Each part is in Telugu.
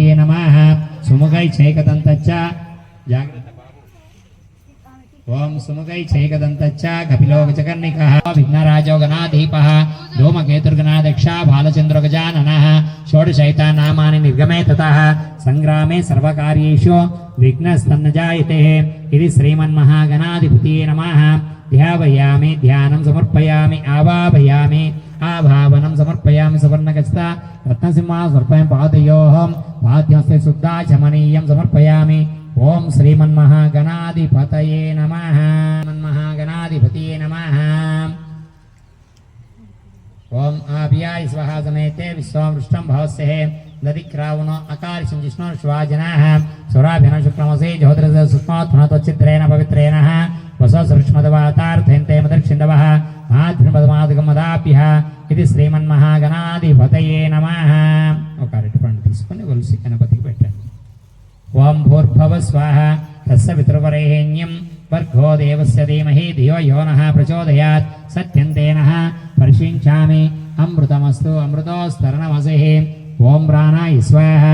గణాధిపతియే నమ. సుముఖై చైకదంతచ్చ జాగ్రత్త ఓం సుముఖై చైకదంతచ్చ కపిలోగచకర్ణిక విఘ్నరాజో గణాధీప ధూమకేతుర్గణాదక్ష బాలచంద్రగజానన షోడశైతానామాని నిర్గమే తత. సంగ్రామే సర్వకార్యేషు. విఘ్నస్తన్నజాయతే. ఇది శ్రీమన్మహాగణాధిపతి నమ. ధ్యావయామి ధ్యానం సమర్పయామి ఆవాభయామి ఆభావనం సమర్పయామి సువర్ణగస్త రత్నసింహ స్వర్పయం పాదయోహం పాద్యస్తే శుద్ధాచమనీయం సమర్పయామి ఓం శ్రీమన్మహాగణాధిపతయే నమ మన్మహాగణాధిపతయే నమ ఓం ఆభియాయ స్వహ సమేతే విశ్వామృష్టం భవస్యే దదిక్రావునో అకారిషం జిష్ణు శ్వాజనాః సురాభిన శుక్లమసే జ్యోతిరస సుస్మాత్ పునఃత్వచ్చిత్రేణ పవిత్రేణ వస సృక్ష్మదవాతార్థయంతే మదక్షిందవః మాధ్యమదమాదగమదాప్యః ఇది శ్రీమన్మహాగణాధిపతయే నమ. ఒక అరటిపండు తీసుకొని ఒలిసి గణపతికి పెట్టండి. ఓం భూర్భవ స్వాహ తస్స పితృవరేణ్యం వర్గో దేవస్య ధీమహి ధియో యో ప్రచోదయాత్ సత్యం తేనః పరిశించామి అమృతమస్తు అమృతోస్తరణమసి. ఓం ప్రాణాయ స్వాహ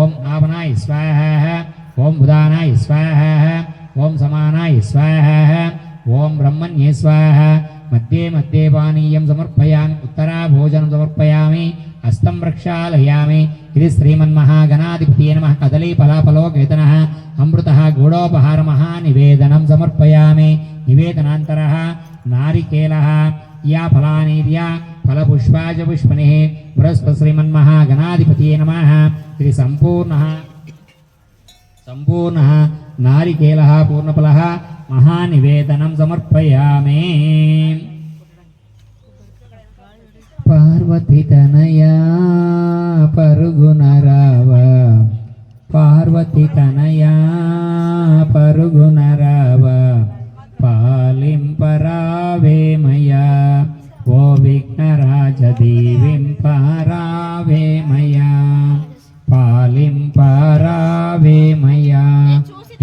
ఓం ఆవనాయ స్వాహ ఓం బుధానాయ స్వాహ ఓం సమానాయ స్వాహ ఓం బ్రహ్మణ్యే స్వాహ మధ్యే మధ్యే పానీయం సమర్పయామి ఉత్తరా భోజనం సమర్పయామి హస్తం ప్రక్షాళయామి ఇది శ్రీమన్మహాగణాధిపతి నమ కదలీ ఫలాఫలో ఫలాఫలోకేతన అమృత గూఢోపహార నివేదనం సమర్పయామి నివేదనాంతర నారికేల యా ఫలానీర్యా ఫలపుష్పాజ పుష్పని బృహస్పతి శ్రీమన్మహాగణాధిపతి నమ ఇది సంపూర్ణ సంపూర్ణ నారికేల పూర్ణఫల మహానివేదనం సమర్పయామి పార్వతి తనయా పరుగున రావ పార్వతి తనయా పరుగున రావ పాలింపరావేమయా ఓ విఘ్నరాజ దీవింపరావేమయా పాలింపరావేమయా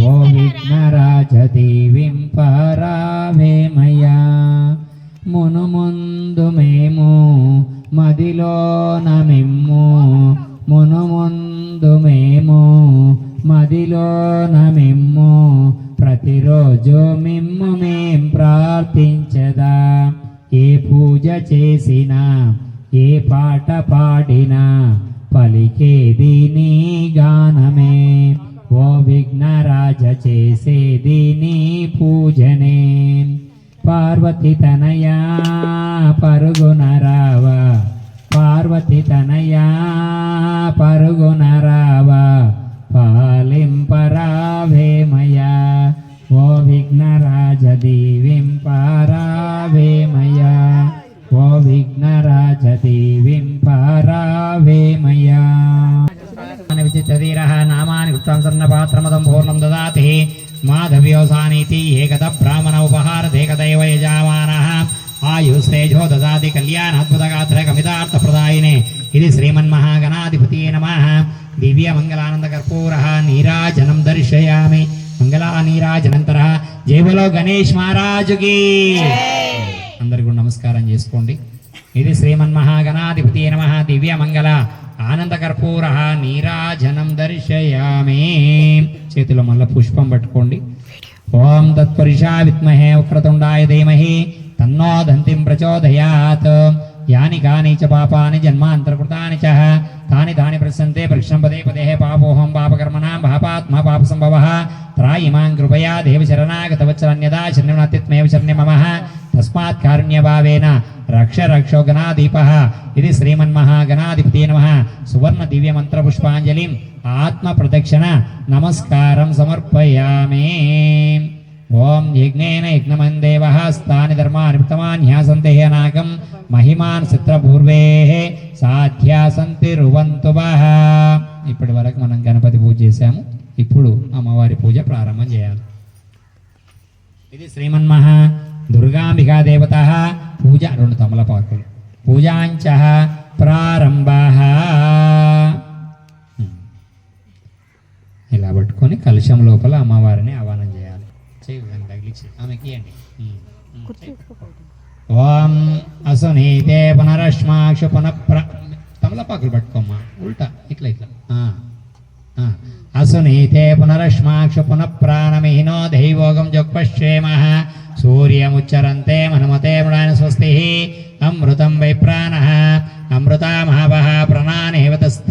ఓ విఘ్నరాజ దీవింపరావేమయా పాట పాడినా పలికేది నీ గానమే. ఓ విఘ్నరాజ చేసేది నీ పూజనే. పార్వతి తనయా పరుగున రావా. పార్వతి తనయా పరుగున రావా. పాలింపరావేమయా ఓ విఘ్నరాజ దీవింపరావేమయా ఓ విఘ్నరాజ దీవింపరావేమయా విచిత్తధీరः నామాని గుప్తం సన్నపాత్రమదం పూర్ణం దదాతి. మాధవ్యోసానీతి ఏకద బ్రాహ్మణ ఉపహారదేకదైవ యజామానः. ఆయుస్తేజో దదాతి కళ్యాణాద్భుతగాత్ర కమితార్థప్రదాయినే ఇది శ్రీమన్మహాగణాధిపతియే నమః. దివ్య మంగళానంద కర్పూర నీరాజనం దర్శయామి. మంగళా నీరాజనంతర జైవలో గణేష్ మహారాజుకి. అందరికీ నమస్కారం చేసుకోండి. ఇది శ్రీమన్మహాగణాధిపతి నమ. దివ్య మంగళ ఆనంద కర్పూర నీరాజనం దర్శయామే. చేతిలో మళ్ళీ పుష్పం పట్టుకోండి. ఓం తత్పరిషా విత్మహే వక్రతుండాయ ధీమహి. తన్నో దంతిం ప్రచోదయాత్. యాని కాని చ పాపాని జన్మాంతర్కృతాని చ తాని తాని ప్రసంతే ప్రశ్నం పదే పదే పాపోహం పాపకర్మణాం పాపాత్మ పాప సంభవ త్రాయిమాం కృపయా దేవ శరణాగతవత్సరన్యదా శరణ్యనాతిత్మేవ శరణ్య మమ తస్మాత్ కారుణ్యభావేన రక్ష రక్షో గణాదీప ఇది శ్రీమన్మహాగణాధిపతి నమ సువర్ణ దివ్య మంత్రపుష్పాంజలిం ఆత్మ ప్రదక్షిణ నమస్కారం సమర్పయామే ఓం యజ్ఞేన యజ్ఞమందేవ స్థాని ధర్మాని ఉత్తమాన్యాసంతే నాకం మహిమాన్ చిత్రపూర్వే సాధ్యాసంతి రువంతు ఇప్పటి వరకు మనం గణపతి పూజ చేశాము. ఇప్పుడు అమ్మవారి పూజ ప్రారంభం చేయాలి. ఇది శ్రీమన్మహా దుర్గాంబికా దేవత పూజ రెండు తమలపాకులు. పూజాంచ ప్రారంభ. ఇలా పట్టుకొని కలుషం లోపల అమ్మవారిని ఆహ్వానం ఓం అసునీతే పునరశ్మాక్ష పునఃప్ర తమలపాకులు పట్టుకోమ్మా. ఉల్టా ఇట్లా ఇట్లా. ఆ, సునీతే పునరశ్మాక్ష పునః ప్రాణమిహినో దైవోగం జొక్పశ్యేమః సూర్యముచ్చరంతే మనుమతే మృడాని స్వస్తి. అమృతం వై ప్రాణः. అమృతామహవः ప్రణానేవతస్థానముపాయతే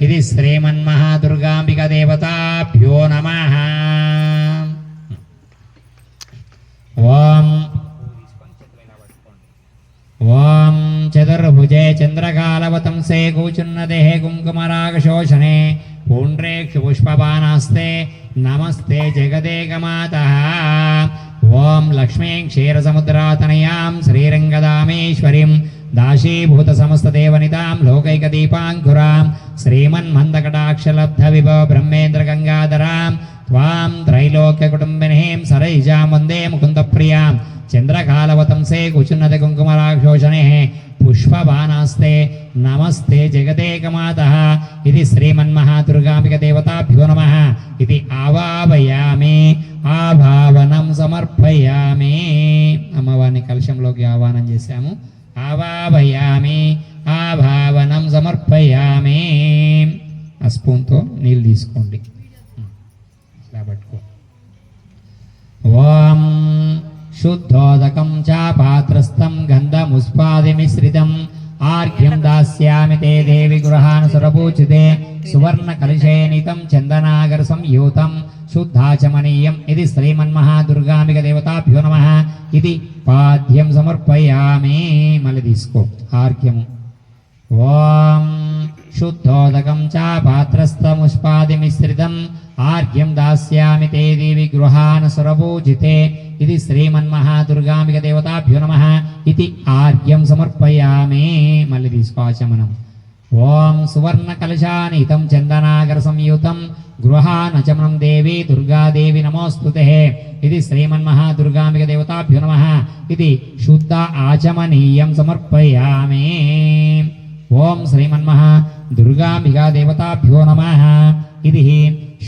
ఇది శ్రీమన్మహాదుర్గాంబిక దేవతాభ్యో నమః. ఓం. ఓం చతుర్భుజే చంద్రకాలవతంసే కూచున్నదే కుంకుమరాగశోషణే పూండ్రేక్షు పుష్పబాణాస్తే నమస్తే జగదేకమాత. ఓం లక్ష్మీం క్షీరసముద్రాతనయాం శ్రీరంగదామేశ్వరీం దాశీభూత సమస్తదేవనితాం లోకైకదీపాంకురాం శ్రీమన్మందకటాక్షలబ్ధ విభవ బ్రహ్మేంద్ర గంగాధరాం త్వాం త్రైలోక్య త్రైలోక్యకుటుంబినీం సరైజాం వందే ముకుంద చంద్రకాలవతంసే కుచున్నత కుంకుమరాక్షోషణే. పుష్పబాణాస్తే నమస్తే జగదేకమాత ఇది శ్రీమన్మహాదుర్గాంబిక దేవతాభ్యో నమ. ఇది ఆవాహయామి ఆభావనం సమర్పయామి. అమ్మవారిని కలశంలోకి ఆహ్వానం చేశాము. ఆవాహయామి ఆభావనం సమర్పయామి. ఆ స్పూన్తో నీళ్ళు తీసుకోండి. ఇలా పట్టుకో. ఓం శుద్ధోదకం చ పాత్రస్థం గంధముస్పాదిమిశ్రితం ఆర్ఘ్యం దాస్యామి తే దేవి గృహాను సురపూచితే సువర్ణ కలుషేనితం చందనాగర సంయూతం శుద్ధాచమనీయం ఇది శ్రీమన్మహాదుర్గామిక దేవతాభ్యో నమ ఇది పాద్యం సమర్పయామి మళ్ళీ తీసుకో ఆర్ఘ్యము ఓం శుద్ధోదకం చ పాత్రస్థముష్పాదిమిశ్రితం ఆర్ఘ్యం దాస్యామి తే దేవి గృహాను సురపూజితే ఇది శ్రీమన్మహాదుర్గామిక దేవతాభ్యో నమ ఇది ఆర్యం సమర్పయామే మళ్ళీ తీసుకోవచ్చమనం ఓం సువర్ణ కలశానితం చందనాగర సంయుతం గృహానచమనం దేవి దుర్గాదేవి నమోస్తుతే ఇది శ్రీమన్మహాదుర్గామిక దేవతాభ్యో నమ ఇది శుద్ధ ఆచమనీయం సమర్పయామే ఓం శ్రీమన్మహా దుర్గాంబికా దేవతాభ్యో నమ ఇది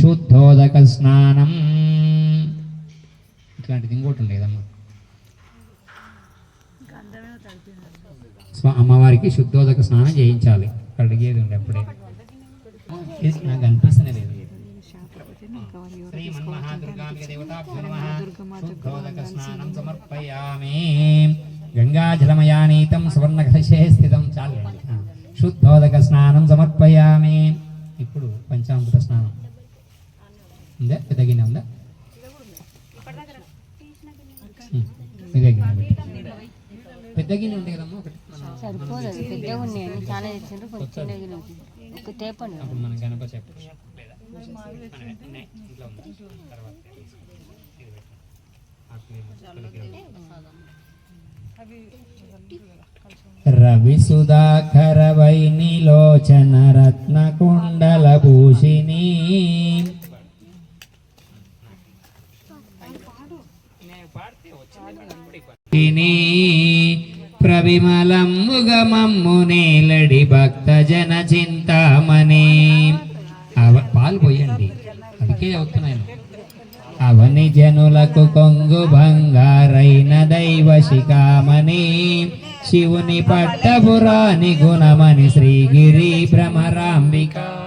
శుద్ధోదక స్నానం ఇట్లాంటిది ఇంకోటి ఉండేదమ్మా స్వ అమ్మవారికి శుద్ధోదక స్నానం చేయించాలి. కడిగేది ఉండే అప్పుడే. నాకు అనిపిస్తూనే లేదు. స్నానం సమర్పయామి. గంగాజలమయానీతం సువర్ణకలశే స్థితం. చాలు శుద్ధోదక స్నానం సమర్పయామి. ఇప్పుడు పంచామృత స్నానం. ఉందా? పెద్ద గిన్నె ఉందా ఉమ్, ఇదే గిన్నె పెట్టు. పెద్ద గిన్నె కదమ్మా ఒకటి? సరిపోదు పెద్దగా ఉన్నాయని చాలా తెచ్చిండ్రు కొంచెం. ఒక తేపండి అప్పుడు మనం గణపతి చెప్పు. లేదా. ఇంట్లో ఉంది. తర్వాత రవి సుధాకర వైనిలోచన రత్న కుండల భూషిణి ప్రవిమలమ్ముగమమ్ము నేలడి భక్త జన చింతామణి. అవ పాలు పోయండి. అందుకే అవుతున్నాయి అవని జనులకు కొంగు బంగారైన దైవ శిఖామణి. శివుని పట్టపురాని గుణమని శ్రీగిరి భ్రమరాంబికా.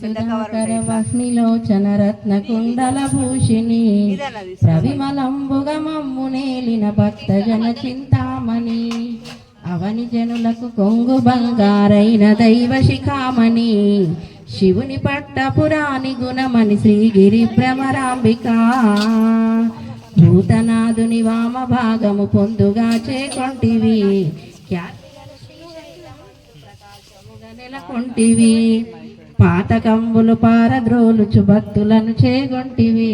సుధాకర వహ్నిలోచన రత్న కుండల భూషిణి. ప్రవిమలంబుగ మమ్ము నేలిన భక్త జన చింతామణి. అవని జనులకు కొంగు బంగారైన దైవ శిఖామణి. శివుని పట్ట పురాణి గుణమని శ్రీగిరి భ్రమరాంబిక. భూతనాథుని వామ భాగము పొందుగా చేకొంటివి నెలకొంటివి పాతకంబులు పారద్రోలుచు భక్తులను చేగొంటివి.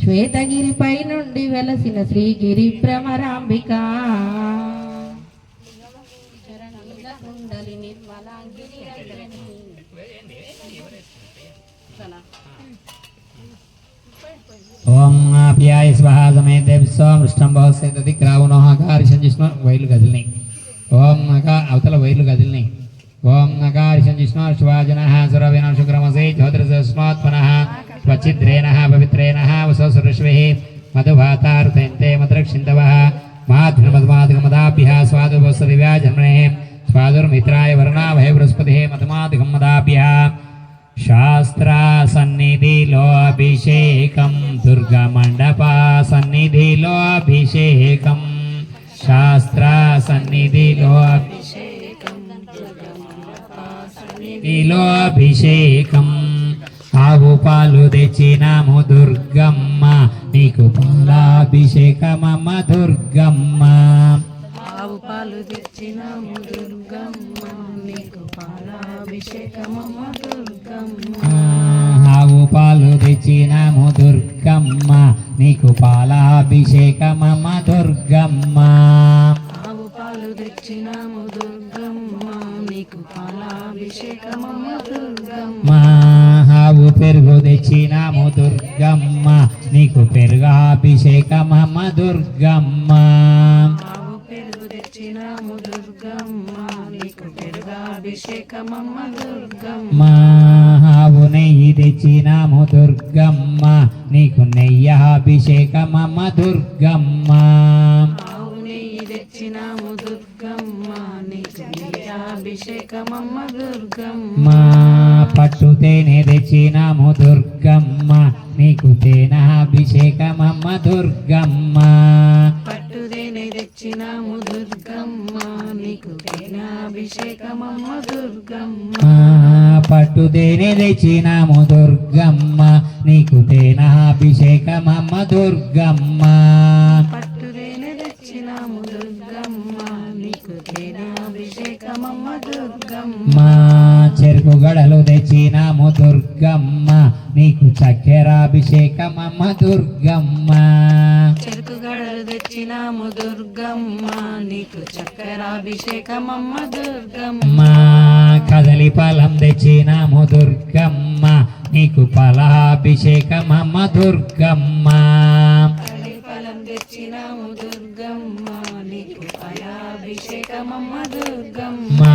శ్వేతగిరిపై నుండి వెలసిన శ్రీగిరి భ్రమరాంబిక. కుండలి నిర్మలాంగిరి రంజని. ఓం ఆప్యాయ స్వహ సమేత విశ్వామృష్టం భవసేతది గ్రావునోహాకారిషం చేసిన వైర్లు కదిలినాయి ఓం నక అవతల వైర్లు కదిలినాయి ఓం నకారిషం చేసిన శివాజన సురవిన శుక్రమసే జ్యోతిర్స్మాత్మన స్వచ్చిద్రేణ పవిత్రేణ వసోసురశ్వే మధుభాతారుతంతే మధురక్షిందవ మాధృమధుమాధుమదాభ్య స్వాదుభవసదివ్యాజన్మనే స్వాదుర్మిత్రాయ వర్ణాభయ బృహస్పతి మధుమాధుగం మదాభ్య శాస్త్ర సన్నిధిలో అభిషేకం దుర్గమండపా సన్నిధిలో అభిషేకం శాస్త్ర సన్నిధిలో అభిషేకం అభిషేకం ఆవు పాలు తెచ్చినాము దుర్గమ్మ నీకు పాలాభిషేకమమ్మ దుర్గమ్మ? ఆవు పాలు తెచ్చినాము దుర్గమ్మ నీకు పాలాభిషేకమమ్మ దుర్గమ్మ? ఆవు పాలు తెచ్చినాము దుర్గమ్మ నీకు పాలాభిషేకమమ్మ దుర్గమ్మ? పాలు తెచ్చినాము దుర్గమ్మ నీకు పాలాభిషేకమమ్మ దుర్గమ్మ. ఆవు పెరుగు తెచ్చినాము దుర్గమ్మ నీకు పెరుగాభిషేకమమ్మ దుర్గమ్మ. ఆవు పెరుగు తెచ్చినాము దుర్గమ్మ నీకు పెరుగాభిషేకమమ్మ మా పట్టు తేనె తెచ్చినాము దుర్గమ్మ నీకు తేనాభిషేకమమ్మ దుర్గమ్మ. పట్టుదేనే తెచ్చినాము దుర్గమ్మ నీకు అభిషేకమమ్మ దుర్గమ్మ. పట్టు తేనె తెచ్చినాము దుర్గమ్మ నీకు దుర్గమ్మ పట్టుదేనే తెచ్చినాము దుర్గమ్మ నీకు అభిషేకమమ్మ దుర్గమ్మ. మా చెరుకు గడలు తెచ్చినాము దుర్గమ్మ. నీకు చక్కెరాభిషేకమమ్మ దుర్గమ్మ. చెరుకు గడలు తెచ్చినాము దుర్గమ్మ. నీకు చక్కెరాభిషేకమమ్మ దుర్గమ్మ. కదలి ఫలం తెచ్చినాము దుర్గమ్మ. నీకు ఫలాభిషేకమమ్మ దుర్గమ్మ. తెచ్చినాము దుర్గమ్మ నీకు ఫలాభిషేకమమ్మ దుర్గమ్మ. మా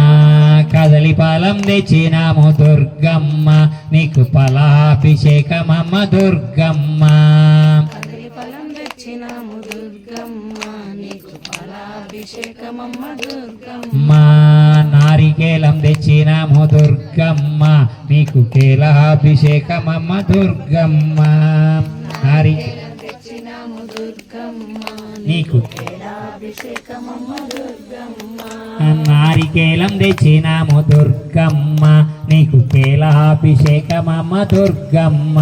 కదలి ఫలం తెచ్చినాము దుర్గమ్మ నీకు ఫలాభిషేకమమ్మ దుర్గమ్మ. కదలి ఫలం తెచ్చినాము దుర్గమ్మ నీకు ఫలాభిషేకమమ్మ దుర్గమ్మ. నారికేలం తెచ్చినాము దుర్గమ్మ నీకు కేలాభిషేకమమ్మ దుర్గమ్మ. నారి తెచ్చినాము దుర్గమ్మ నీకు నారికేలం తెచ్చినాము దుర్గమ్మ నీకు కేలాభిషేకమమ్మ దుర్గమ్మ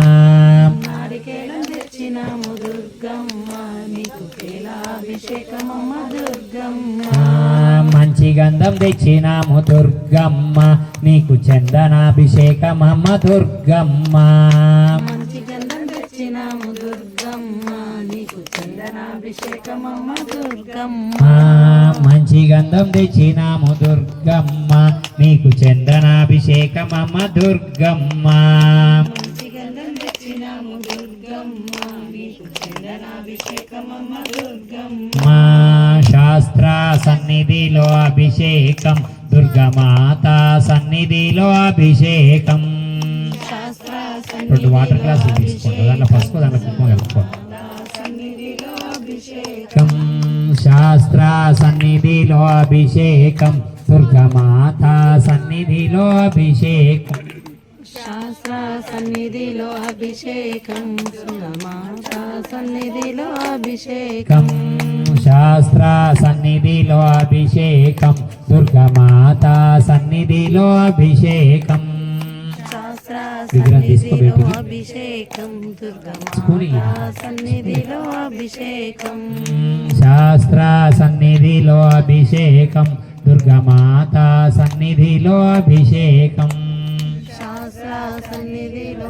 మంచి గంధం తెచ్చినాము దుర్గమ్మ నీకు చందనాభిషేకమమ్మ దుర్గమ్మ మంచి గంధం తెచ్చినాము దుర్గమ్మ. దుర్గమ్మ. మంచి గంధం తెచ్చినాము దుర్గమ్మ. నీకు చందనాభిషేకమమ్మ దుర్గమ్మ. మా శాస్త్ర సన్నిధిలో అభిషేకం దుర్గమాత సన్నిధిలో అభిషేకం. రెండు వాటర్ గ్లాసులు తీసుకోండి దాంట్లో పసుపు దాంట్లో కుంకుమ కలుపుకోండి సన్నిధిలో అభిషేకం అభిషేకం శాస్త్ర సన్నిధిలో అభిషేకం దుర్గమాత సన్నిధిలో అభిషేకం శాస్త్ర సన్నిధిలో అభిషేకం సురమాత సన్నిధిలో అభిషేకం శాస్త్ర సన్నిధిలో అభిషేకం దుర్గమాత సన్నిధిలో అభిషేకం సన్నిధిలో. అభిషేకం. దుర్గమాత సన్నిధిలో అభిషేకం శాస్త్ర సన్నిధిలో అభిషేకం దుర్గమాత సన్నిధిలో అభిషేకం శాస్త్ర సన్నిధిలో